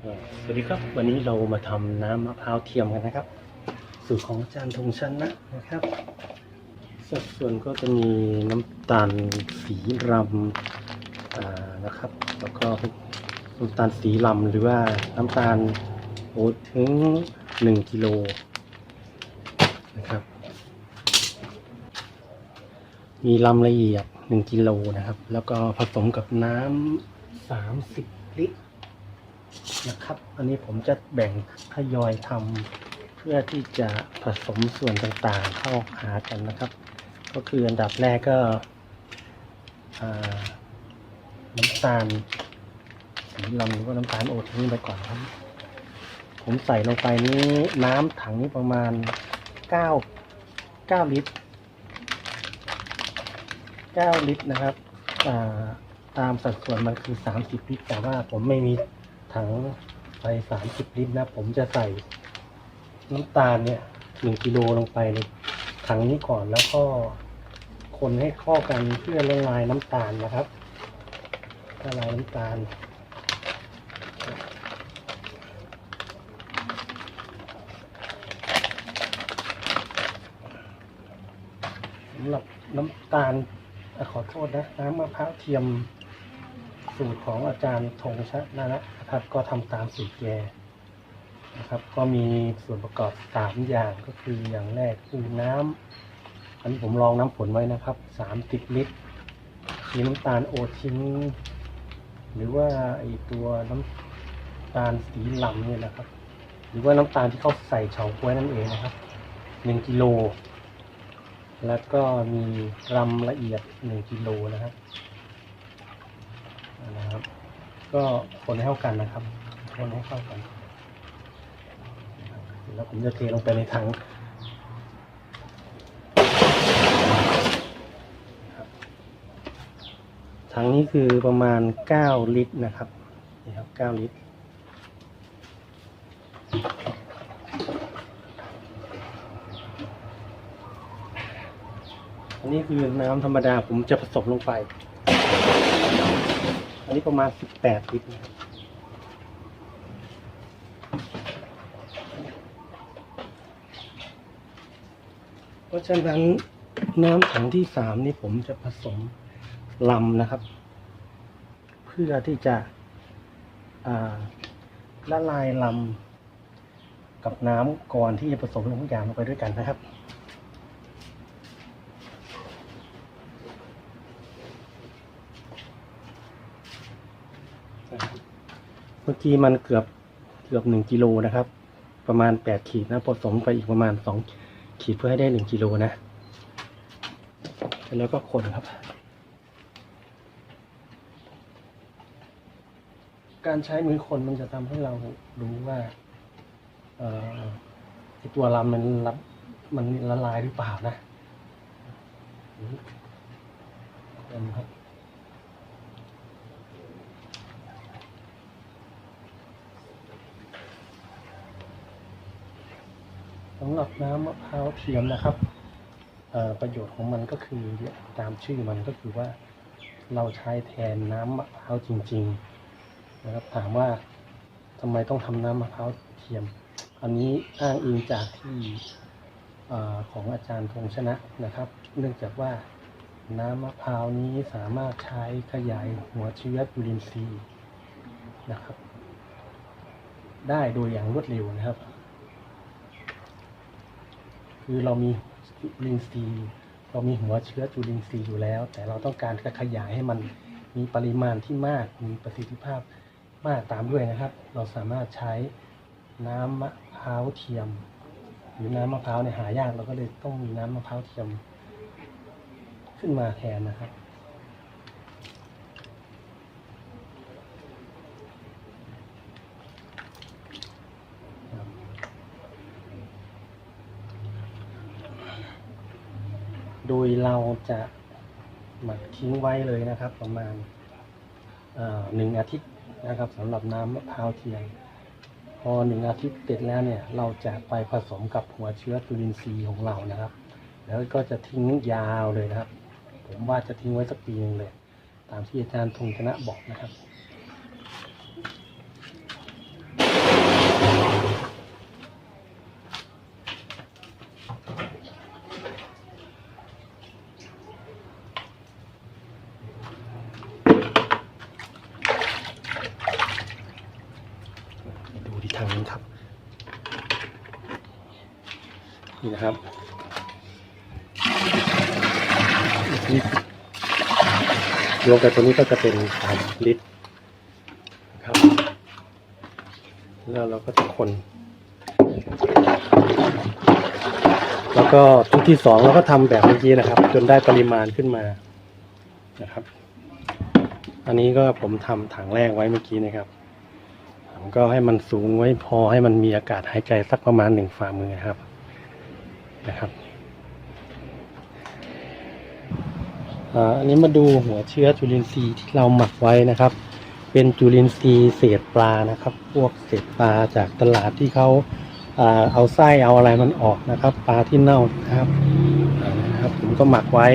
สวัสดีครับ วันนี้เรามาทำน้ำมะพร้าวเทียมกันนะครับ สูตรของอาจารย์ธงชันนะนะครับ สัดส่วนก็จะมีน้ำตาลสีรำนะครับ แล้วก็น้ำตาลสีลำหรือว่าน้ำตาลโอตถึงหนึ่งกิโลนะครับ มีลำละเอียดหนึ่งกิโลนะครับ แล้วก็ผสมกับน้ำสามสิบลิตร นะครับ อันนี้ผมจะแบ่งทยอยทำเพื่อที่จะผสมส่วนต่างๆเข้าหากันนะครับ ก็คืออันดับแรกก็น้ำตาลสีลำหรือว่าน้ำตาลโอทิ้งไปก่อนครับ ผมใส่ลงไปนี้น้ำถังนี้ประมาณเก้าเก้าลิตรเก้าลิตรนะครับตามสัดส่วนมันคือสามสิบลิตร แต่ว่าผมไม่มี ถังไปสามสิบลิตรนะ ผมจะใส่น้ำตาลเนี่ยหนึ่งกิโลลงไปในถังนี้ก่อนแล้วก็คนให้เข้ากันเพื่อละลายน้ำตาลนะครับละลายน้ำตาลสำหรับน้ำตาลขอโทษนะน้ำมะพร้าวเทียมสูตรของอาจารย์ธงชนะนะ ครับ ก็ทำตามสูตรแกนะครับ ก็มีส่วนประกอบสามอย่างก็คืออย่างแรกคือน้ำอันนี้ผมลองน้ำผลไว้นะครับสามสิบลิตรมีน้ำตาลโอทิ้งหรือว่าไอตัวน้ำตาลสีลำเนี่ยนะครับ หรือว่าน้ำตาลที่เขาใส่เฉาก๊วยนั่นเองนะครับหนึ่งกิโลแล้วก็มีรำละเอียดหนึ่งกิโลนะครับนะครับ ก็คนให้เข้ากันนะครับ คนให้เข้ากันแล้วผมจะเทลงไปในถังครับถังนี้คือประมาณ 9 ลิตรนะครับนี่ครับ 9 ลิตร อันนี้คือน้ำธรรมดาผมจะผสมลงไป นี้ประมาณ 18 ลิตรนะครับเพราะฉะนั้นน้ำถังที่สามนี่ผมจะผสมลำนะครับ เพื่อที่จะละลายลำกับน้ำก่อนที่จะผสมลงทุกอย่างลงไปด้วยกันนะครับ เมื่อกี้มันเกือบเกือบหนึ่งกิโลนะครับ ประมาณแปดขีดนะผสมไปอีกประมาณสองขีดเพื่อให้ได้หนึ่งกิโลนะแล้วก็คนครับ การใช้มือคนมันจะทำให้เรารู้ว่าเอ่อตัวลำมันรับมันละลายหรือเปล่านะ ครับำหรับน้ำมะพร้าวเทียมนะครับประโยชน์ของมันก็คือตามชื่อมันก็คือว่า เราใช้แทนน้ำมะพร้าวจริง ๆ นะครับถามว่าทำไมต้องทำน้ำมะพร้าวเทียม อันนี้อ้างอิงจากที่อของอาจารย์ธงชนะนะครับ เนื่องจากว่าน้ำมะพร้าวนี้สามารถใช้ขยายหัวเชื้อจุลินทรีย์นะครับ ได้โดยอย่างรวดเร็วนะครับ คือเรามีจุลินทรีย์เรามีหัวเชื้อจุลินทรีย์อยู่แล้ว แต่เราต้องการจะขยายให้มันมีปริมาณที่มากมีประสิทธิภาพมากตามด้วยนะครับ เราสามารถใช้น้ำมะพร้าวเทียม หรือน้ำมะพร้าวเนี่ยหายากเราก็เลยต้องมีน้ำมะพร้าวเทียม ขึ้นมาแทนนะครับ โดยเราจะหมักทิ้งไว้เลยนะครับ ประมาณหนึ่งอาทิตย์นะครับสำหรับน้ำมะพร้าวเทียมพอหนึ่งอาทิตย์เสร็จแล้วเนี่ย เราจะไปผสมกับหัวเชื้อจุลินทรีย์ของเรานะครับ แล้วก็จะทิ้งยาวเลยนะครับ ผมว่าจะทิ้งไว้สักปีหนึงเลย ตามที่อาจารย์ธงชนะบอกนะครับ นี่นะครับรวมกับตัวนี้ก็จะเป็นสามลิตรครับ แล้วเราก็จะคน แล้วก็ชุดที่สองเราก็ทำแบบเมื่อกี้นะครับ จนได้ปริมาณขึ้นมานะครับ อันนี้ก็ผมทำถังแรกไว้เมื่อกี้นะครับผมก็ให้มันสูงไว้พอให้มันมีอากาศหายใจสักประมาณหนึ่งฝ่ามือครับ นะครับอันนี้มาดูหัวเชื้อจุลินทรีย์ที่เราหมักไว้นะครับ เป็นจุลินทรีย์เศษปลานะครับ พวกเศษปลาจากตลาดที่เขาเอาไส้เอาอะไรมันออกนะครับ ปลาที่เน่านะครับนะครับ ผมก็หมักไว้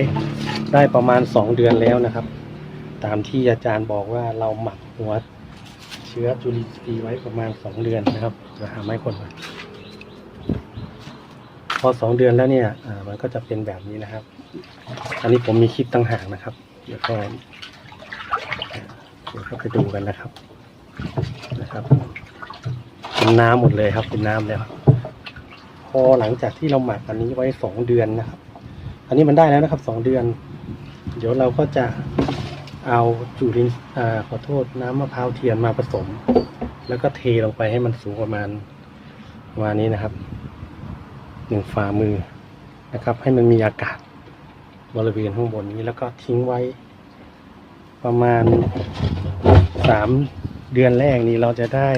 ได้ประมาณสองเดือนแล้วนะครับ ตามที่อาจารย์บอกว่าเราหมักหัวเชื้อจุลินทรีย์ไว้ประมาณสองเดือนนะครับจะหาไม้คนมา อสองเดือนแล้วเนี่ยมันก็จะเป็นแบบนี้นะครับ อันนี้ผมมีคลิปตั้งหากนะครับ เดี๋ยวก็เดี๋ยวก็ไปดูกันนะครับ นะครับเป็นน้ำหมดเลยครับเป็นน้ำแล้วพอหลังจากที่เราหมักอันนี้ไว้สองเดือนนะครับ อันนี้มันได้แล้วนะครับสองเดือน เดี๋ยวเราก็จะเอาจุลินอ่าขอโทษน้ำมะพร้าวเทียมมาผสม แล้วก็เทลงไปให้มันสูงประมาณประมาณนี้นะครับ หนึ่งฝ่ามือนะครับ ให้มันมีอากาศบริเวณข้างบนนี้แล้วก็ทิ้งไว้ ประมาณสามเดือนแรกนี้เราจะได้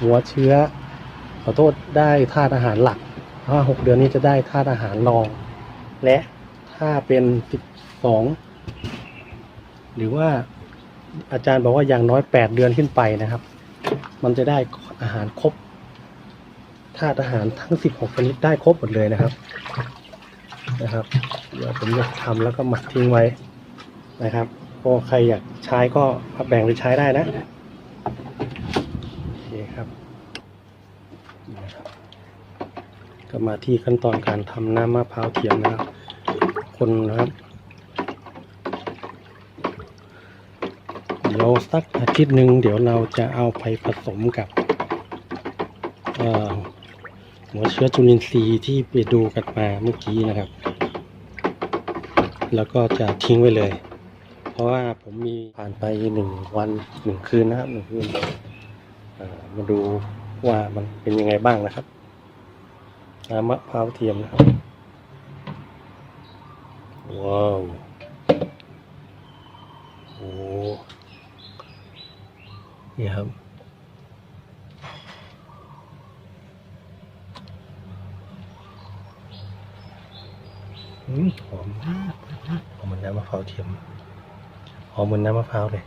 หัวเชื้อ ขอโทษได้ธาตุอาหารหลักเพราะว่าหกเดือนนี้จะได้ธาตุอาหารรอง และถ้าเป็นสิบสองหรือว่าอาจารย์บอกว่าอย่างน้อยแปดเดือนขึ้นไปนะครับ มันจะได้อาหารครบ ธาตุอาหารทั้งสิบหกชนิดได้ครบหมดเลยนะครับ นะครับ เดี๋ยวผมจะทำแล้วก็หมักทิ้งไว้นะครับพอใครอยากใช้ก็แบ่งไปใช้ได้นะโอเคครับ ก็มาที่ขั้นตอนการทำน้ำมะพร้าวเทียมนะครับ คนนะครับเดี๋ยวสักอาทิตย์หนึ่งเดี๋ยวเราจะเอาไปผสมกับ เอ่อ หัวเชื้อจุลินทรีย์ที่ไปดูกันมาเมื่อกี้นะครับ แล้วก็จะทิ้งไว้เลย เพราะว่าผมมีผ่านไปหนึ่งวันหนึ่งคืนนะครับหนึ่งคืนมาดูว่ามันเป็นยังไงบ้างนะครับน้ำมะพร้าวเทียมนะครับ ว้าวโอ้นี่ครับ หอมมากหอมเหมือนน้ำมะพร้าวเทียมหอมเหมือนน้ำมะพร้าวเลย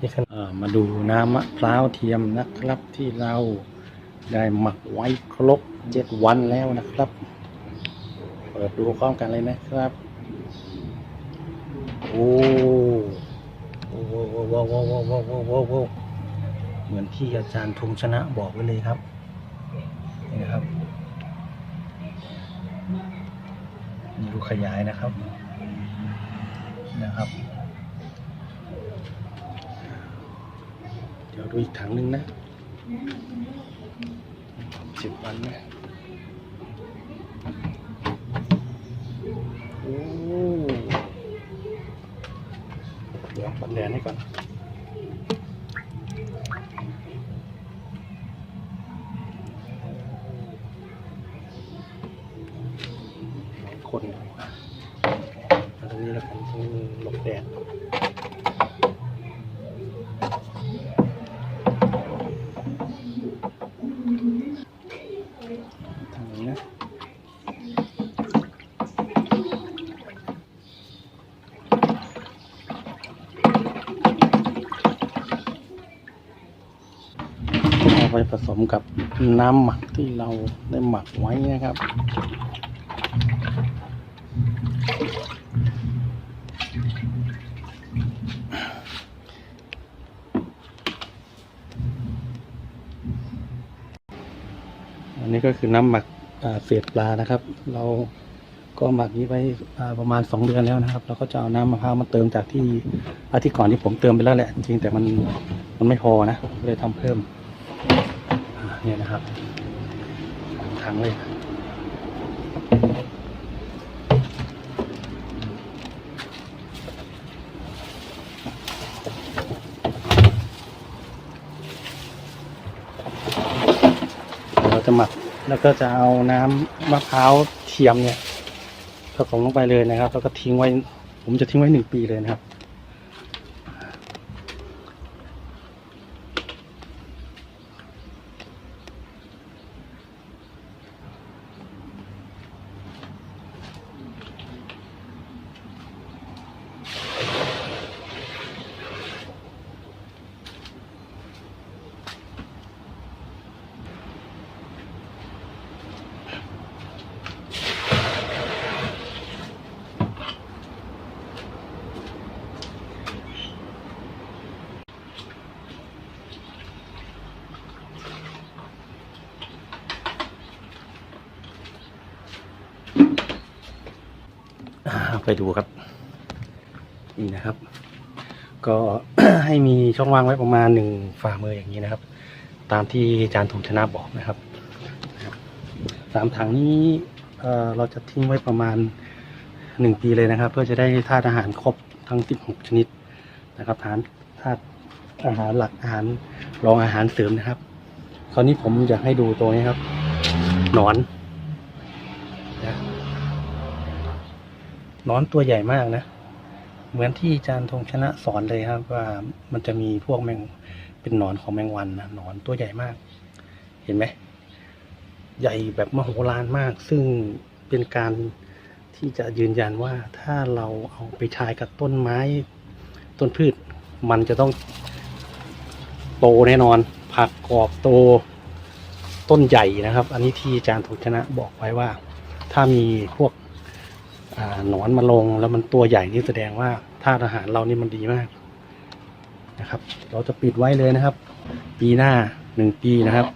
นี่คันมาดูน้ำมะพร้าวเทียมนะครับที่เราได้หมักไว้ครบเจ็ดวันแล้วนะครับ เปิดดูพร้อมกันเลยนะครับ โอ้โอ้โหโว้โว้โว้โว้โว้โว้โว้เหมือนที่อาจารย์ธงชนะบอกไว้เลยครับนี่นะครับ นี่ ดูขยายนะครับนะครับ เดี๋ยวดูอีกถังหนึ่งนะสิบวันนะโอ้เดี๋ยวปัดแดนให้ก่อนคนดีกว่าเอาตรงนี้แล้วกันตรงหลบแดดทางนี้นะ เอาไป ผสมกับน้ำหมักที่เราได้หมักไว้นะครับ อันนี้ก็คือน้ำหมักเศษปลานะครับ เราก็หมักนี้ไว้ประมาณสองเดือนแล้วนะครับ เราก็จะเอาน้ำมะพร้าวมาเติมจากที่อาทิตย์ก่อนที่ผมเติมไปแล้วแหละ จริงแต่มันมันไม่พอนะเลยทำเพิ่ม เนี่ยนะครับทถังเลยเดี๋ยเราจะหมักแล้วก็จะเอาน้ำมะพร้าวเทียมเนี่ยผสมลงไปเลยนะครับ แล้วก็ทิ้งไว้ ผมจะทิ้งไว้หนึ่งปีเลยนะครับ อ่าไปดูครับ นี่นะครับ ก็ให้มีช่องว่างไว้ประมาณหนึ่งฝ่ามืออย่างนี้นะครับ ตามที่อาจารย์ธงชนะบอกนะครับสามถังนี้เเราจะทิ้งไว้ประมาณหนึ่งปีเลยนะครับ เพื่อจะได้ธาตุอาหารครบทั้ง16ชนิดนะครับฐานธาตุอาหารหลักอาหารรองอาหารเสริมนะครับ คราวนี้ผมอยากให้ดูตัวนี้ครับ หนอนนะห นอนตัวใหญ่มากนะ เหมือนที่อาจารย์ธงชนะสอนเลยครับ ว่ามันจะมีพวกแมงเป็นหนอนของแมงวันนะหนอนตัวใหญ่มาก เห็นไหมใหญ่แบบมโหฬารมาก ซึ่งเป็นการที่จะยืนยันว่าถ้าเราเอาไปใช้กับต้นไม้ต้นพืช มันจะต้องโตแน่นอน ผักกรอบโตต้นใหญ่นะครับ อันนี้ที่อาจารย์ธงชนะบอกไว้ว่า ถ้ามีพวก หนอนมาลงแล้วมันตัวใหญ่นี่แสดงว่าธาตุอาหารเรานี่มันดีมากนะครับ เราจะปิดไว้เลยนะครับ ปีหน้าหนึ่งปีนะครับ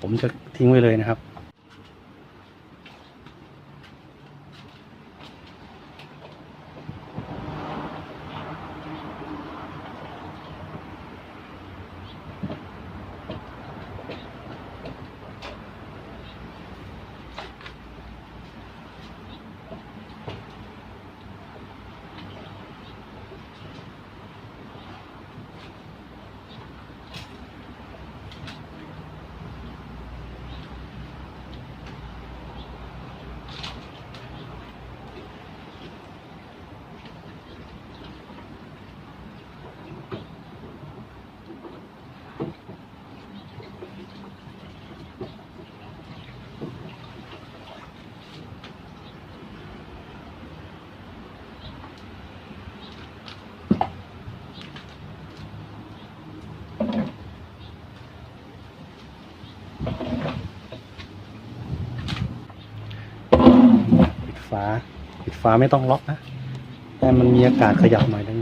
ผมจะทิ้งไว้เลยนะครับ ปิด ฝา ปิดฝาไม่ต้องล็อกนะ แต่มันมีอากาศขยับหน่อยนึง